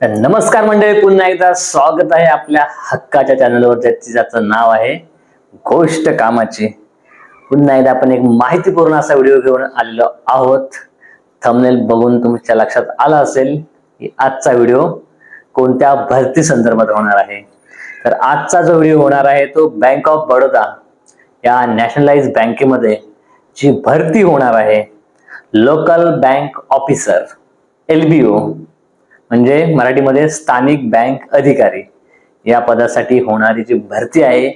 नमस्कार मंडळी पुन्हा एकदा स्वागत आहे आपल्या हक्काच्या चॅनलवर ज्याची ज्याचं नाव आहे गोष्ट कामाची. पुन्हा एकदा आपण एक माहितीपूर्ण असा व्हिडिओ घेऊन आलेलो आहोत. थंबनेल बघून तुमच्या लक्षात आला असेल की आजचा व्हिडिओ कोणत्या भरती संदर्भात होणार आहे. तर आजचा जो व्हिडिओ होणार आहे तो बँक ऑफ बडोदा या नॅशनलाइज बँकेमध्ये जी भरती होणार आहे local bank officer L B O म्हणजे मराठीमध्ये स्थानिक बँक अधिकारी. या पदासाठी होणारी जी भरती आहे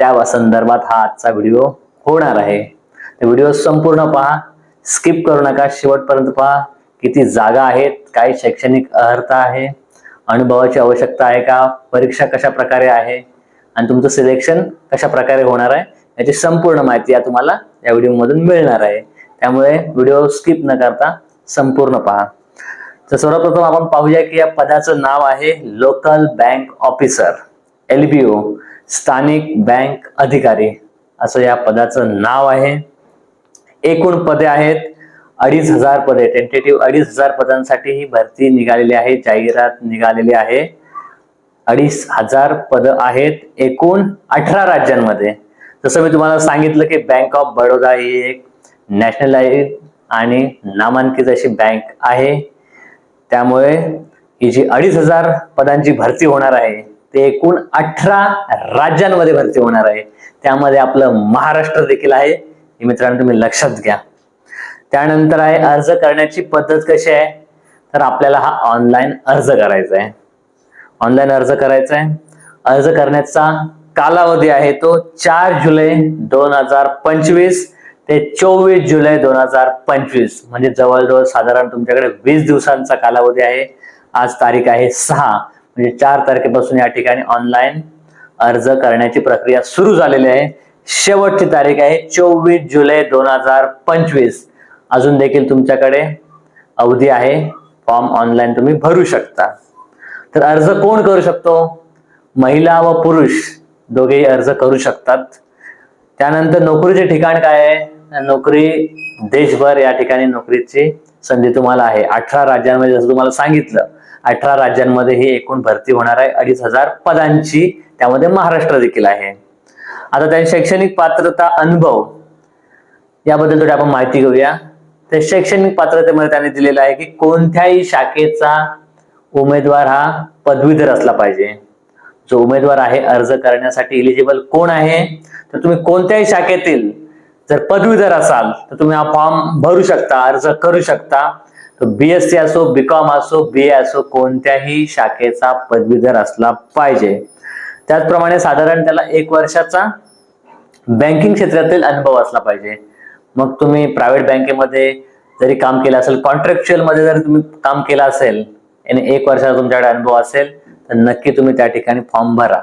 त्या संदर्भात हा आजचा व्हिडिओ होणार आहे. तर व्हिडिओ संपूर्ण पहा स्किप करू नका शेवटपर्यंत पहा किती जागा आहेत काय शैक्षणिक अर्हता आहे अनुभवाची आवश्यकता आहे का परीक्षा कशा प्रकारे आहे आणि तुमचं सिलेक्शन कशा प्रकारे होणार आहे याची संपूर्ण माहिती या तुम्हाला या व्हिडिओमधून मिळणार आहे. त्यामुळे व्हिडिओ स्किप न करता संपूर्ण पहा. तर सर्वप्रथम आपण पाहूया की या पदाचं नाव आहे लोकल बँक ऑफिसर एलबीओ स्थानिक बँक अधिकारी. असं या पदाचं नाव आहे. एकूण पदे आहेत अडीच हजार पदे. टेंटेटिव्ह अडीच हजार पदांसाठी ही भरती निघालेली आहे जाहिरात निघालेली आहे. अडीच हजार पद आहेत एकूण अठरा राज्यांमध्ये. जसं मी तुम्हाला सांगितलं की बँक ऑफ बडोदा ही एक नॅशनलाइज आणि नामांकित अशी बँक आहे. त्यामुळे ही जी अडीच हजार पदांची भरती होणार आहे ते एकूण अठरा राज्यांमध्ये भरती होणार आहे. त्यामध्ये आपलं महाराष्ट्र देखील आहे हे मित्रांनो तुम्ही लक्षात घ्या. त्यानंतर आहे अर्ज करण्याची पद्धत कशी आहे? तर आपल्याला हा ऑनलाईन अर्ज करायचा आहे. ऑनलाईन अर्ज करायचा आहे. अर्ज करण्याचा कालावधी आहे तो चार जुलै दोन हजार पंचवीस. ते चोवीस जुलै दोन हजार पंचवीस म्हणजे जवळजवळ साधारण तुमच्याकडे वीस दिवसांचा कालावधी आहे. आज तारीख आहे सहा म्हणजे चार तारखेपासून या ठिकाणी ऑनलाईन अर्ज करण्याची प्रक्रिया सुरू झालेली आहे. शेवटची तारीख आहे चोवीस जुलै दोन हजार पंचवीस. अजून देखील तुमच्याकडे अवधी आहे. फॉर्म ऑनलाईन तुम्ही भरू शकता. तर अर्ज कोण करू शकतो? महिला व पुरुष दोघेही अर्ज करू शकतात. त्यानंतर नोकरीचे ठिकाण काय आहे? नोकरी देशभर या ठिकाणी नोकरीची संधी तुम्हाला आहे. अठरा राज्यांमध्ये जसं तुम्हाला सांगितलं अठरा राज्यांमध्ये ही एकूण भरती होणार आहे. अडीच हजार पदांची त्यामध्ये महाराष्ट्र देखील आहे. आता त्यांची शैक्षणिक पात्रता अनुभव याबद्दल थोडी आपण माहिती घेऊया. तर शैक्षणिक पात्रतेमध्ये त्यांनी दिलेलं आहे की कोणत्याही शाखेचा उमेदवार हा पदवीधर असला पाहिजे. जो उमेदवार आहे अर्ज करण्यासाठी इलिजिबल कोण आहे? तर तुम्ही कोणत्याही शाखेतील जर पदवीधर असाल तर तुम्ही हा फॉर्म भरू शकता अर्ज करू शकता. तो बीएससी असो बीकॉम असो बी ए असो कोणत्याही शाखेचा पदवीधर असला पाहिजे. त्याचप्रमाणे साधारण त्याला एक वर्षाचा बँकिंग क्षेत्रातील अनुभव असला पाहिजे. मग तुम्ही प्रायव्हेट बँकेमध्ये जरी काम केलं असेल कॉन्ट्रॅक्च्युअलमध्ये जर तुम्ही काम केलं असेल आणि एक वर्षाचा तुमच्याकडे अनुभव असेल तर नक्की तुम्ही त्या ठिकाणी फॉर्म भरा.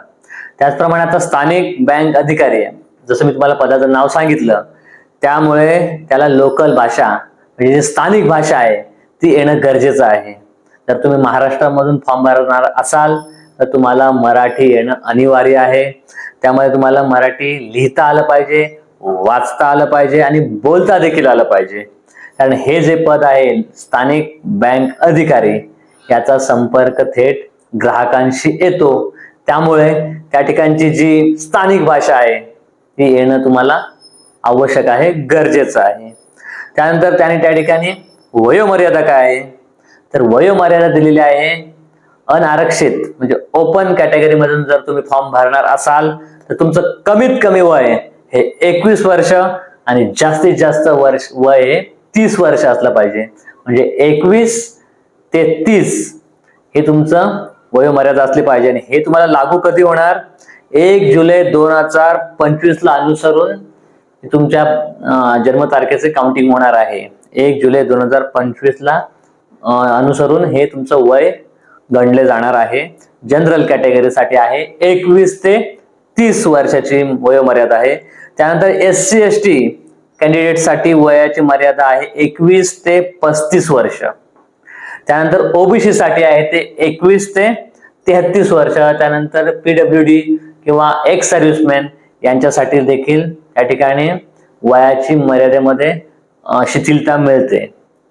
त्याचप्रमाणे आता स्थानिक बँक अधिकारी आहे. जसं मी तुम्हाला पदाचं नाव सांगितलं त्यामुळे त्याला लोकल भाषा म्हणजे जी स्थानिक भाषा आहे ती येणं गरजेचं आहे. जर तुम्ही महाराष्ट्रामधून फॉर्म भरणार असाल तर तुम्हाला मराठी येणं अनिवार्य आहे. त्यामुळे तुम्हाला मराठी लिहिता आलं पाहिजे वाचता आलं पाहिजे आणि बोलता देखील आलं पाहिजे. कारण हे जे पद आहे स्थानिक बँक अधिकारी याचा संपर्क थेट ग्राहकांशी येतो. त्यामुळे त्या ठिकाणची जी स्थानिक भाषा आहे हे येणं तुम्हाला आवश्यक आहे गरजेचं आहे. त्यानंतर त्याने त्या ठिकाणी वयोमर्यादा काय आहे? तर वयोमर्यादा दिलेली आहे अनारक्षित म्हणजे ओपन कॅटेगरीमधून जर तुम्ही फॉर्म भरणार असाल तर तुमचं कमीत कमी वय हे एकवीस वर्ष आणि जास्तीत जास्त वर्ष वय हे तीस वर्ष असलं पाहिजे. म्हणजे एकवीस ते तीस हे तुमचं वयोमर्यादा असली पाहिजे आणि हे तुम्हाला लागू कधी होणार? एक जुलै दोन हजार पंचवीस ला अनुसरून तुमच्या जन्मतारखेचे काउंटिंग होणार आहे. एक जुलै दोन हजार पंचवीस ला अनुसरून हे तुमचं वय गणले जाणार आहे. जनरल कॅटेगरीसाठी आहे. एकवीस ते तीस वर्षाची वयोमर्यादा आहे. त्यानंतर एस सी एस टी कॅन्डिडेटसाठी वयाची मर्यादा आहे एकवीस ते पस्तीस वर्ष. त्यानंतर ओबीसी साठी आहे ते एकवीस ते तेहतीस वर्ष त्यानंतर पीडब्ल्यू डी किंवा एक्स सर्व्हिसमॅन यांच्यासाठी देखील त्या ठिकाणी वयाची मर्यादेमध्ये शिथिलता मिळते.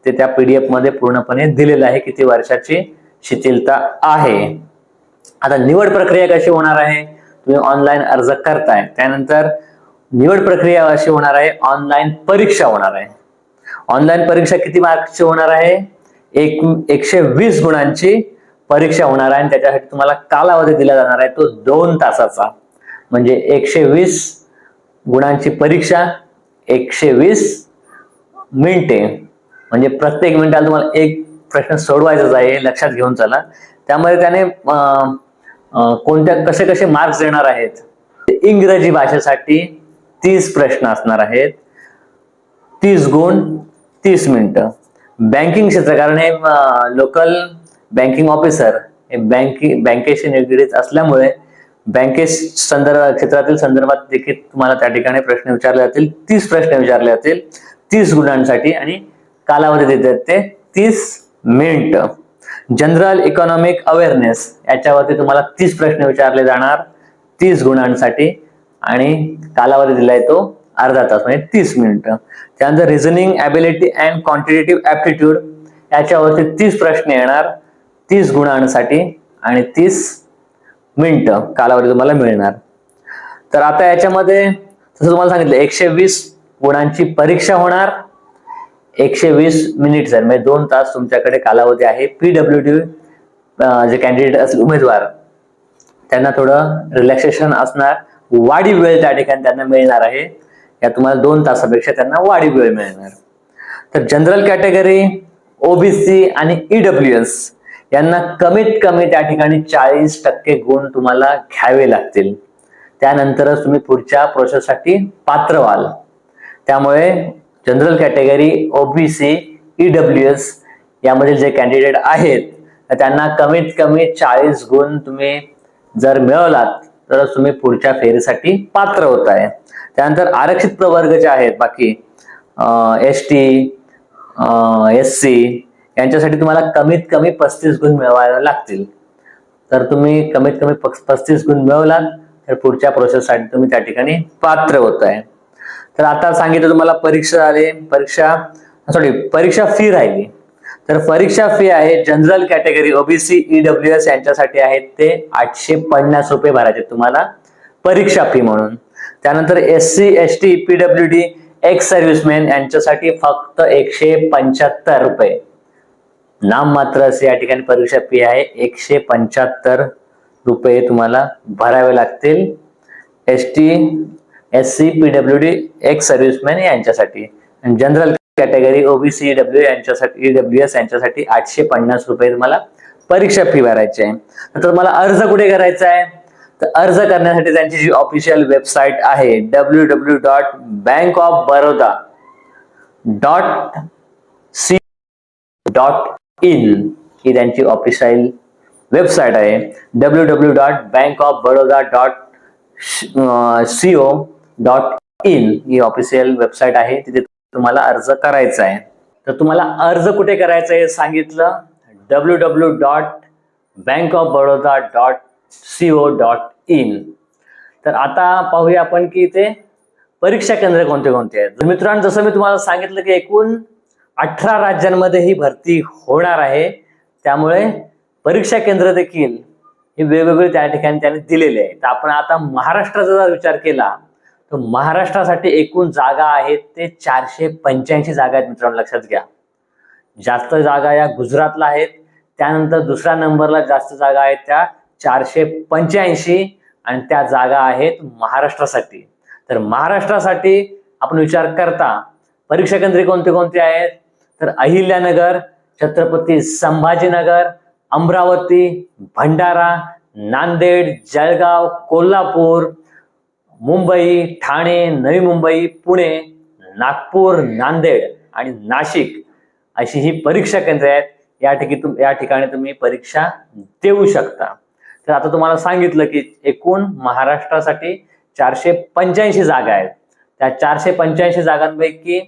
ते त्या पीडीएफमध्ये पूर्णपणे दिलेलं आहे. किती वर्षाची शिथिलता आहे? आता निवड प्रक्रिया कशी होणार आहे? तुम्ही ऑनलाईन अर्ज करताय. त्यानंतर निवड प्रक्रिया अशी होणार आहे. ऑनलाईन परीक्षा होणार आहे. ऑनलाईन परीक्षा किती मार्क्सची होणार आहे? एक एकशे वीस गुणांची परीक्षा होणार आहे आणि त्याच्यासाठी तुम्हाला कालावधी दिला जाणार आहे तो दोन तासाचा. म्हणजे एकशे वीस गुणांची परीक्षा एकशे वीस मिनिटे. म्हणजे प्रत्येक मिनिटाला तुम्हाला एक प्रश्न सोडवायचाच आहे लक्षात घेऊन चला. त्यामुळे त्याने कोणत्या कसे कसे मार्क्स देणार आहेत? इंग्रजी भाषेसाठी तीस प्रश्न असणार आहेत. तीस गुण तीस मिनिटं. बँकिंग क्षेत्र कारण हे लोकल बँकिंग ऑफिसर हे बँकिंग बँकेशी निगडीत असल्यामुळे बँके संदर्भ क्षेत्रातील संदर्भात देखील तुम्हाला त्या ठिकाणी प्रश्न विचारले जातील तीस प्रश्न विचारले जातील तीस गुणांसाठी आणि कालावधी देतात ते तीस मिनिट. जनरल इकॉनॉमिक अवेअरनेस याच्यावरती तुम्हाला तीस प्रश्न विचारले जाणार तीस गुणांसाठी आणि कालावधी दिलाय तो अर्धा तास म्हणजे तीस मिनिटं. त्यानंतर reasoning ability and quantitative aptitude याच्यावरती तीस प्रश्न येणार. तीस गुणांसाठी आणि तीस मिनटं कालावधी तुम्हाला मिळणार. तर आता याच्यामध्ये जसं तुम्हाला सांगितलं एकशे वीस गुणांची परीक्षा होणार. एकशे वीस मिनिट सर म्हणजे दोन तास तुमच्याकडे कालावधी आहे. पीडब्ल्यू डी जे कॅन्डिडेट असतील उमेदवार त्यांना थोडं रिलॅक्सेशन असणार. वाढीव वेळ त्या ठिकाणी त्यांना मिळणार आहे. या तुम्हाला दोन तासापेक्षा त्यांना वाढीव वेळ मिळणार. तर जनरल कॅटेगरी ओबीसी आणि ईडब्ल्यू एस यांना कमीत कमी त्या ठिकाणी चाळीस टक्के गुण तुम्हाला घ्यावे लागतील. त्यानंतरच तुम्ही पुढच्या प्रोसेससाठी पात्र व्हाल. त्यामुळे general category OBC EW S यामधील जे कॅन्डिडेट आहेत तर त्यांना कमीत कमी चाळीस गुण तुम्ही जर मिळवलात तरच तुम्ही पुढच्या फेरीसाठी पात्र होत आहे. त्यानंतर आरक्षित प्रवर्ग जे आहेत बाकी एस टी एस सी यांच्यासाठी तुम्हाला कमीत कमी पस्तीस गुण मिळवायला लागतील. तर तुम्ही कमीत कमी पस्तीस गुण मिळवलात तर पुढच्या प्रोसेससाठी तुम्ही त्या ठिकाणी पात्र होत आहे तर आता सांगितलं तुम्हाला परीक्षा आले. परीक्षा सॉरी परीक्षा फी राहिली. तर परीक्षा फी आहे general category OBC EW S यांच्यासाठी आहेत ते आठशे पन्नास रुपये भरायचे तुम्हाला परीक्षा फी म्हणून. त्यानंतर S C S T PW D ex serviceman यांच्यासाठी फक्त एकशे पंच्याहत्तर रुपये. नाममात्र असे या ठिकाणी परीक्षा फी आहे. एकशे पंच्याहत्तर रुपये तुम्हाला भरावे लागतील. S T S C PW D ex serviceman यांच्यासाठी. आणि जनरल कॅटेगरी ओबीसी डब्ल्यू यांच्यासाठी ईडब्ल्यू एस यांच्यासाठी आठशे पन्नास रुपये तुम्हाला परीक्षा फी भरायची आहे. तर तुम्हाला अर्ज कुठे करायचा आहे? तर अर्ज करण्यासाठी त्यांची जी ऑफिशियल वेबसाईट आहे W W dot bank of Baroda dot C dot in ही त्यांची ऑफिशियल वेबसाईट आहे. W W dot bank of Baroda dot CO dot in he official website आहे. तिथे तुम्हाला अर्ज करायचा आहे. तर तुम्हाला अर्ज कुठे करायचा आहे सांगितलं? W W dot bank of Baroda dot CO dot in तर आता पाहूया आपण की इथे परीक्षा केंद्र कोणते कोणते आहेत मित्रांनो जसं मी तुम्हाला सांगितलं की एकूण अठरा राज्यांमध्ये ही भरती होणार आहे. त्यामुळे परीक्षा केंद्र देखील हे वेगवेगळे त्या ठिकाणी त्यांनी दिलेले आहे तर आपण आता महाराष्ट्राचा जर विचार केला तर महाराष्ट्रासाठी एकूण जागा आहेत ते चारशे पंच्याऐंशी जागा आहेत मित्रांनो लक्षात घ्या. जास्त जागा या गुजरातला आहेत. त्यानंतर दुसऱ्या नंबरला जास्त जागा आहेत त्या चारशे पंच्याऐंशी आणि त्या जागा आहेत महाराष्ट्रासाठी. तर महाराष्ट्रासाठी आपण विचार करता परीक्षा केंद्रे कोणते कोणते आहेत? तर अहिल्यानगर छत्रपती संभाजीनगर अमरावती भंडारा नांदेड जळगाव कोल्हापूर मुंबई ठाणे नवी मुंबई पुणे नागपूर नांदेड आणि नाशिक अशी ही परीक्षा केंद्रे आहेत. या ठिकाणी तुम या ठिकाणी तुम्ही परीक्षा देऊ शकता. तर आता तुम्हाला सांगितलं की एकूण महाराष्ट्रासाठी चारशे पंच्याऐंशी जागा आहेत. त्या चारशे पंच्याऐंशी जागांपैकी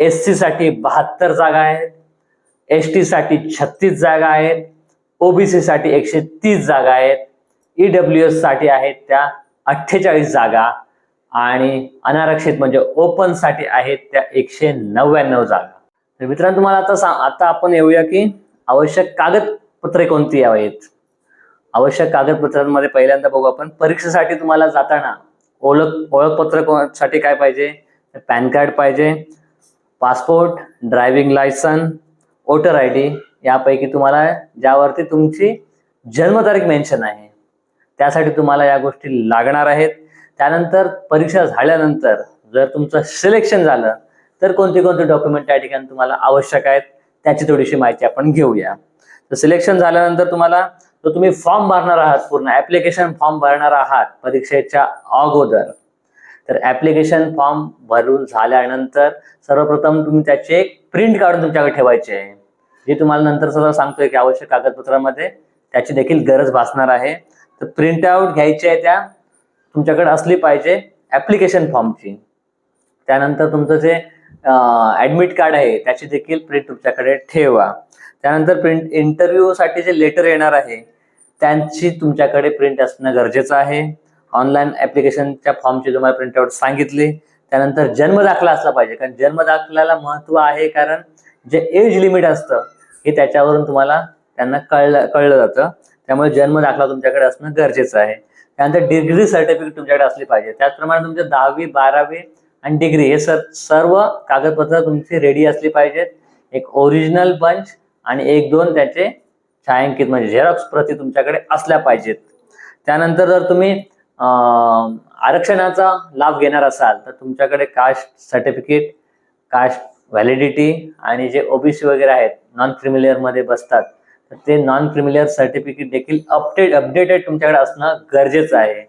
एस सी साठी बहात्तर जागा आहेत. एस टी साठी छत्तीस जागा आहेत. ओबीसी साठी एकशे तीस जागा आहेत. ईडब्ल्यू एससाठी आहेत त्या अठ्ठेचाळीस जागा आणि अनारक्षित म्हणजे ओपनसाठी आहेत त्या एकशे नव्याण्णव जागा. तर मित्रांनो तुम्हाला आता सांग आता आपण येऊया की आवश्यक कागदपत्रे कोणती आहेत आवश्यक कागदपत्रांमध्ये पहिल्यांदा बघू आपण. परीक्षेसाठी तुम्हाला जाताना ओळख ओळखपत्रसाठी काय पाहिजे? पॅन कार्ड पाहिजे. Passport driving licence voter I D यापैकी तुम्हाला ज्यावरती तुमची जन्मतारीख मेन्शन आहे त्यासाठी तुम्हाला या गोष्टी लागणार आहेत. त्यानंतर परीक्षा झाल्यानंतर जर तुमचं सिलेक्शन झालं तर कोणते कोणते डॉक्युमेंट त्या ठिकाणी तुम्हाला आवश्यक आहेत त्याची थोडीशी माहिती आपण घेऊया. तर सिलेक्शन झाल्यानंतर तुम्हाला जो तुम्ही फॉर्म भरणार आहात पूर्ण ऍप्लिकेशन फॉर्म भरणार आहात परीक्षेच्या अगोदर तर ऍप्लिकेशन फॉर्म भरून झाल्यानंतर सर्वप्रथम तुम्ही त्याची एक प्रिंट काढून तुमच्याकडे ठेवायची. आहे जे तुम्हाला नंतर सगळं सांगतोय की आवश्यक कागदपत्रामध्ये त्याची देखील गरज भासणार आहे. तर प्रिंट आउट घ्यायची आहे त्या तुमच्याकडे असली पाहिजे ऍप्लिकेशन फॉर्मची त्यानंतर तुमचं जे ऍडमिट कार्ड आहे त्याची देखील प्रिंट तुमच्याकडे ठेवा. त्यानंतर प्रिंट इंटरव्ह्यूसाठी जे लेटर येणार आहे त्यांची तुमच्याकडे प्रिंट असणं गरजेचं आहे. ऑनलाईन ऍप्लिकेशनच्या फॉर्मची तुम्हाला प्रिंट आउट सांगितली. त्यानंतर जन्म दाखला असला पाहिजे. कारण जन्म दाखल्याला महत्त्व आहे कारण जे एज लिमिट असतं हे त्याच्यावरून तुम्हाला त्यांना कळलं कळलं जातं. त्यामुळे जन्म दाखला तुमच्याकडे असणं गरजेचं आहे. त्यानंतर डिग्री सर्टिफिकेट तुमच्याकडे असली पाहिजे. त्याचप्रमाणे तुमच्या दहावी बारावी आणि डिग्री हे सर सर्व कागदपत्र तुमची रेडी असली पाहिजेत. एक ओरिजिनल बंच आणि एक दोन त्याचे छायांकित म्हणजे झेरॉक्स प्रती तुमच्याकडे असल्या पाहिजेत. त्यानंतर जर तुम्ही आरक्षणाचा लाभ घेणार असाल तर तुमच्याकडे कास्ट सर्टिफिकेट कास्ट व्हॅलिडिटी आणि जे ओबीसी वगैरे आहेत नॉन क्रिमिलियरमध्ये बसतात तर ते नॉन क्रिमिलियर सर्टिफिकेट देखील अपडेट अपडेटेड तुमच्याकडे असणं गरजेचं आहे.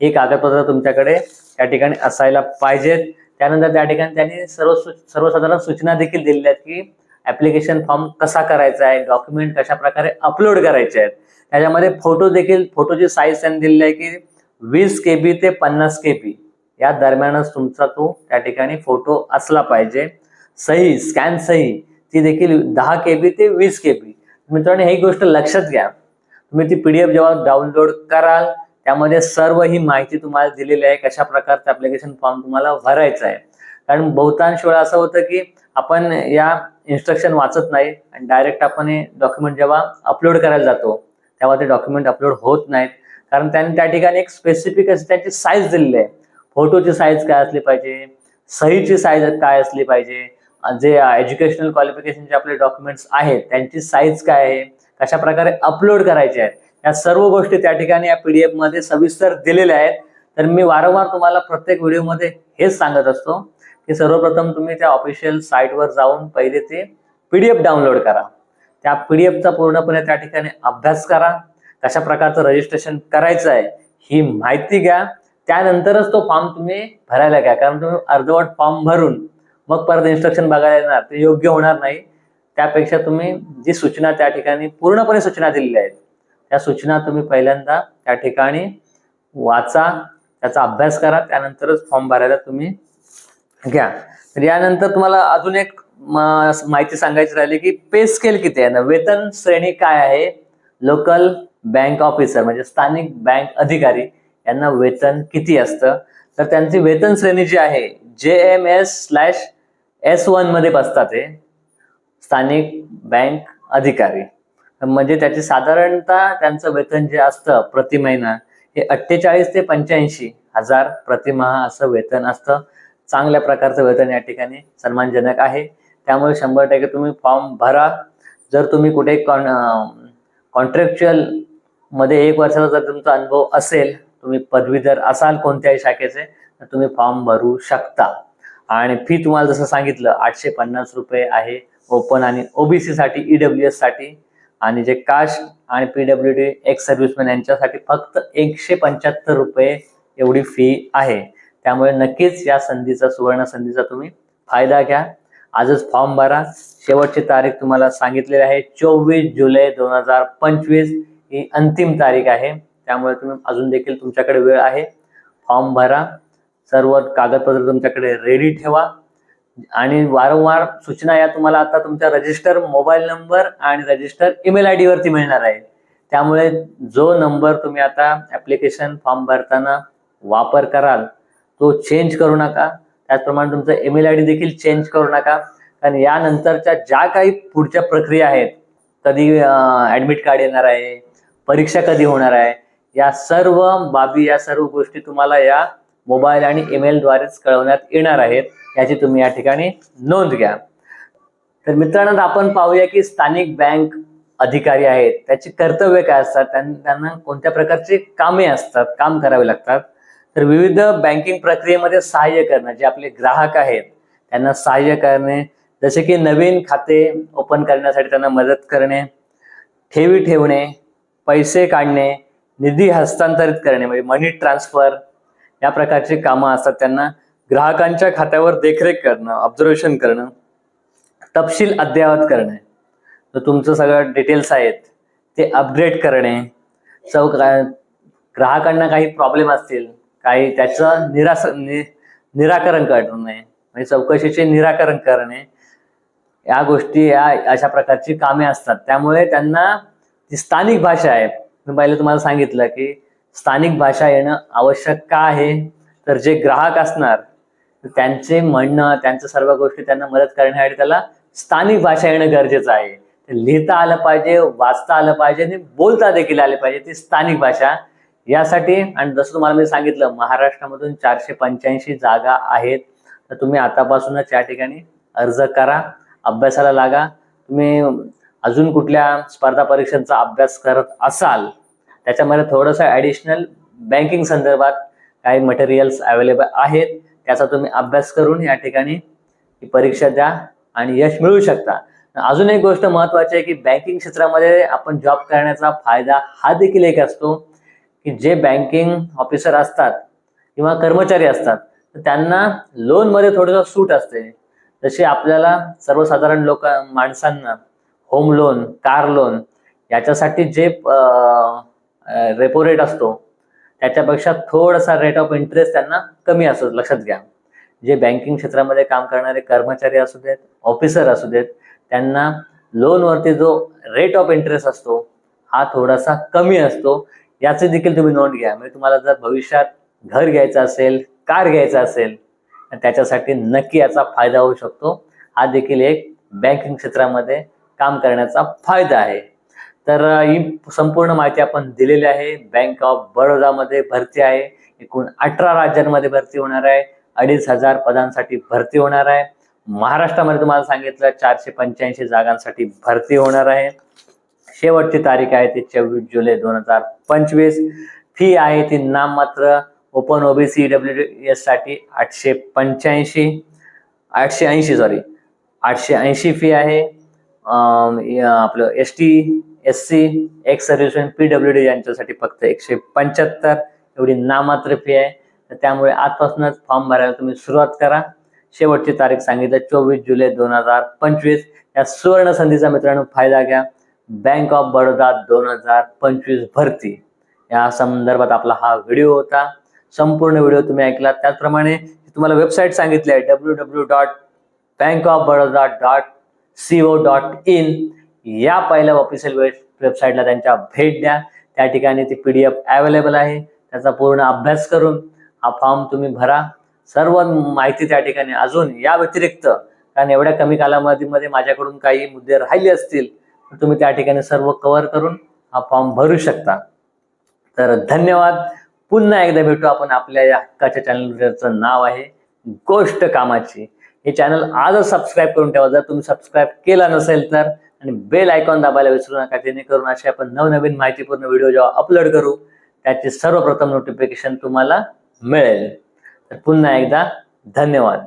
हे कागदपत्र तुमच्याकडे त्या ठिकाणी असायला पाहिजेत. त्यानंतर त्या ठिकाणी त्यांनी सर्व सर्वसाधारण सूचना देखील दिलेल्या आहेत की ऍप्लिकेशन फॉर्म कसा करायचा आहे डॉक्युमेंट कशा प्रकारे अपलोड करायचे आहेत. त्याच्यामध्ये फोटो देखील फोटोची साईज त्यांनी दिलेली आहे की वीस के बी ते पन्नास के बी या दरम्यानच तुमचा तो त्या ठिकाणी फोटो असला पाहिजे. सही स्कॅन सही ती देखील दहा के बी ते वीस के बी मित्रांनो ही गोष्ट लक्षात घ्या. तुम्ही ती पी डी एफ जेव्हा डाउनलोड कराल त्यामध्ये सर्व ही माहिती तुम्हाला दिलेली आहे कशा प्रकारचं ऍप्लिकेशन फॉर्म तुम्हाला भरायचा आहे. कारण बहुतांश वेळा असं होतं की आपण या इन्स्ट्रक्शन वाचत नाही आणि डायरेक्ट आपण हे डॉक्युमेंट जेव्हा अपलोड करायला जातो तेव्हा ते डॉक्युमेंट अपलोड होत नाहीत. कारण त्यांनी त्या ठिकाणी एक स्पेसिफिक असे त्याची साईज दिलेली आहे. फोटोची साईज काय असली पाहिजे? सहीची साईज काय असली पाहिजे? जे एज्युकेशनल क्वालिफिकेशनचे आपले डॉक्युमेंट्स आहेत त्यांची साईज काय आहे? कशा प्रकारे अपलोड करायचे आहेत? या सर्व गोष्टी त्या ठिकाणी या पीडीएफमध्ये सविस्तर दिलेल्या आहेत. तर मी वारंवार तुम्हाला प्रत्येक व्हिडिओमध्ये हेच सांगत असतो की सर्वप्रथम तुम्ही त्या ऑफिशियल साईटवर जाऊन पहिले ते पीडीएफ डाउनलोड करा. त्या पीडीएफचा पूर्णपणे त्या ठिकाणी अभ्यास करा. कशा प्रकारचं रजिस्ट्रेशन करायचं आहे ही माहिती घ्या. त्यानंतरच तो फॉर्म तुम्ही भरायला घ्या. कारण तुम्ही अर्धवट फॉर्म भरून मग परत इन्स्ट्रक्शन बघायला येणार. ते योग्य होणार नाही. त्यापेक्षा तुम्ही जी सूचना त्या ठिकाणी पूर्णपणे सूचना दिलेल्या आहेत त्या सूचना तुम्ही पहिल्यांदा त्या ठिकाणी वाचा त्याचा अभ्यास करा. त्यानंतरच फॉर्म भरायला तुम्ही घ्या. तर यानंतर तुम्हाला अजून एक म- माहिती सांगायची राहिली की पे स्केल किती आहे? ना वेतन श्रेणी काय आहे? लोकल बँक ऑफिसर म्हणजे स्थानिक बँक अधिकारी यांना वेतन किती असतं? तर त्यांची वेतन श्रेणी जी आहे जे एम एस स्लॅश एस वनमध्ये बसतात ते स्थानिक बँक अधिकारी. म्हणजे त्याची साधारणतः त्यांचं वेतन जे असतं प्रति महिना हे अठ्ठेचाळीस ते पंच्याऐंशी हजार प्रतिमहा असं वेतन असतं. चांगल्या प्रकारचं वेतन या ठिकाणी सन्मानजनक आहे. त्यामुळे शंभर टक्के तुम्ही फॉर्म भरा. जर तुम्ही कुठे कॉन कॉन्ट्रॅक्च्युअल मध्ये एक वर्षाचा जर तुमचा अनुभव असेल तुम्ही पदवीधर असाल कोणत्याही शाखेचे तर तुम्ही फॉर्म भरू शकता. आणि फी तुम्हाला जसं सांगितलं आठशे पन्नास रुपये आहे ओपन आणि ओबीसी साठी ईडब्ल्यू एससाठी. आणि जे कास्ट आणि पीडब्ल्यू डी एक्स सर्व्हिसमॅन यांच्यासाठी फक्त एकशे पंच्याहत्तर रुपये एवढी फी आहे. त्यामुळे नक्कीच या संधीचा सुवर्ण संधीचा तुम्ही फायदा घ्या. आजच फॉर्म भरा. शेवटची तारीख तुम्हाला सांगितलेली आहे चोवीस जुलै दोन हजार पंचवीस. ही अंतिम तारीख आहे. त्यामुळे तुम्ही अजून देखील तुमच्याकडे वेळ आहे. फॉर्म भरा. सर्व कागदपत्र तुमच्याकडे रेडी ठेवा. आणि वारंवार सूचना या तुम्हाला आता तुमच्या रजिस्टर मोबाईल नंबर आणि रजिस्टर ईमेल आय वरती मिळणार आहे. त्यामुळे जो नंबर तुम्ही आता ऍप्लिकेशन फॉर्म भरताना वापर कराल तो चेंज करू नका. त्याचप्रमाणे तुमचा ईमेल आय डी देखील चेंज करू नका. कारण यानंतरच्या ज्या काही पुढच्या प्रक्रिया आहेत कधी ऍडमिट कार्ड येणार आहे परीक्षा कधी होणार आहे? या सर्व बाबी या सर्व गोष्टी तुम्हाला या मोबाईल आणि ईमेलद्वारेच कळवण्यात येणार आहेत. याची तुम्ही या ठिकाणी नोंद घ्या. तर मित्रांनो आपण पाहूया की स्थानिक बँक अधिकारी आहेत. त्याची कर्तव्य काय असतात? त्यांना कोणत्या प्रकारची कामे असतात? काम करावे लागतात. तर विविध बँकिंग प्रक्रियेमध्ये सहाय्य करणं जे आपले ग्राहक आहेत त्यांना सहाय्य करणे जसे की नवीन खाते ओपन करण्यासाठी त्यांना मदत करणे ठेवी ठेवणे पैसे काढणे निधी हस्तांतरित करणे म्हणजे मनी ट्रान्सफर या प्रकारची कामं असतात. त्यांना ग्राहकांच्या खात्यावर देखरेख करणं ऑब्झर्वेशन करणं तपशील अद्ययावत करणे. तर तुमचं सगळं डिटेल्स आहेत. ते अपग्रेड करणे. चौ ग्राहकांना काही प्रॉब्लेम असतील काही त्याचं निरास नि निराकरण करणे म्हणजे चौकशीचे निराकरण करणे. या गोष्टी या अशा प्रकारची कामे असतात. त्यामुळे त्यांना जी स्थानिक भाषा आहे मी पहिले तुम्हाला सांगितलं की स्थानिक भाषा येणं आवश्यक का आहे? तर जे ग्राहक असणार त्यांचे म्हणणं त्यांच्या सर्व गोष्टी त्यांना मदत करण्यासाठी त्याला स्थानिक भाषा येणं गरजेचं आहे. ते लिहिता आलं पाहिजे वाचता आलं पाहिजे आणि बोलता देखील आले पाहिजे ती स्थानिक भाषा. यासाठी आणि जसं तुम्हाला मी सांगितलं महाराष्ट्रामधून चारशे पंच्याऐंशी जागा आहेत. तर तुम्ही आतापासूनच या ठिकाणी अर्ज करा अभ्यासाला लागा. तुम्ही अजून कुठल्या स्पर्धा परीक्षांचा अभ्यास करत असाल त्याच्यामध्ये थोडंसं ॲडिशनल बँकिंग संदर्भात काही मटेरियल्स अवेलेबल आहेत त्याचा तुम्ही अभ्यास करून या ठिकाणी ही परीक्षा द्या आणि यश मिळू शकता. अजून एक गोष्ट महत्वाची आहे की बँकिंग क्षेत्रामध्ये आपण जॉब करण्याचा फायदा हा देखील एक असतो की जे बँकिंग ऑफिसर असतात किंवा कर्मचारी असतात तर त्यांना लोनमध्ये थोडंसं सूट असते. जसे आपल्याला सर्वसाधारण लोक माणसांना होम लोन कार लोन याच्यासाठी जे रेपो रेट असतो त्याच्यापेक्षा थोडासा रेट ऑफ इंटरेस्ट त्यांना कमी असतो लक्षात घ्या. जे बँकिंग क्षेत्रामध्ये काम करणारे कर्मचारी असू देत ऑफिसर असू देत त्यांना लोनवरती जो रेट ऑफ इंटरेस्ट असतो हा थोडासा कमी असतो. याचे देखील तुम्ही नोंद घ्या. म्हणजे तुम्हाला जर भविष्यात घर घ्यायचं असेल कार घ्यायचं असेल त्याच्यासाठी नक्की याचा फायदा होऊ शकतो. हा देखील एक बँकिंग क्षेत्रामध्ये काम करण्याचा फायदा आहे. तर ही संपूर्ण माहिती आपण दिलेली आहे. बँक ऑफ बडोदामध्ये भरती आहे. एकूण अठरा राज्यांमध्ये भरती होणार आहे. अडीच हजार पदांसाठी भरती होणार आहे. महाराष्ट्रामध्ये तुम्हाला सांगितलं चारशे पंच्याऐंशी जागांसाठी भरती होणार आहे. शेवटची तारीख आहे ती चोवीस जुलै दोन हजार पंचवीस. फी आहे ती नाममात्र ओपन ओबीसी डब्ल्यू एससाठी आठशे पंच्याऐंशी आठशे ऐंशी सॉरी आठशे ऐंशी फी आहे. आपलं S T S C ex serviceman P W D यांच्यासाठी फक्त एकशे पंच्याहत्तर. एवढी नामात्र फी आहे. तर त्यामुळे आजपासूनच फॉर्म भरायला तुम्ही सुरुवात करा. शेवटची तारीख सांगितलं चोवीस जुलै दोन हजार पंचवीस. या सुवर्ण संधीचा मित्रांनो फायदा घ्या. बँक ऑफ बडोदा दोन हजार पंचवीस भरती. या संदर्भात आपला हा व्हिडिओ होता. संपूर्ण व्हिडिओ तुम्ही ऐकला त्याचप्रमाणे तुम्हाला वेबसाईट सांगितली आहे W W dot bank of Baroda dot C O dot in या पहिल्या ऑफिशियल वेबसाईटला त्यांच्या भेट द्या. त्या ठिकाणी ती पी डी एफ अवेलेबल आहे. त्याचा पूर्ण अभ्यास करून हा फॉर्म तुम्ही भरा. सर्व माहिती त्या ठिकाणी अजून या व्यतिरिक्त कारण एवढ्या कमी कालावधीमध्ये माझ्याकडून काही मुद्दे राहिले असतील तर तुम्ही त्या ठिकाणी सर्व कव्हर करून हा फॉर्म भरू शकता. तर धन्यवाद. पुन्हा एकदा भेटू आपण आपल्या या हक्काच्या चॅनलचं नाव आहे गोष्ट कामाची. हे चॅनल आजच सबस्क्राईब करून ठेवा. जर तुम्ही सबस्क्राईब केला नसेल तर आणि बेल आयकॉन दाबायला विसरू नका जेणेकरून असे आपण नवनवीन माहितीपूर्ण व्हिडिओ जेव्हा अपलोड करू त्याचे सर्वप्रथम नोटिफिकेशन तुम्हाला मिळेल. तर पुन्हा एकदा धन्यवाद.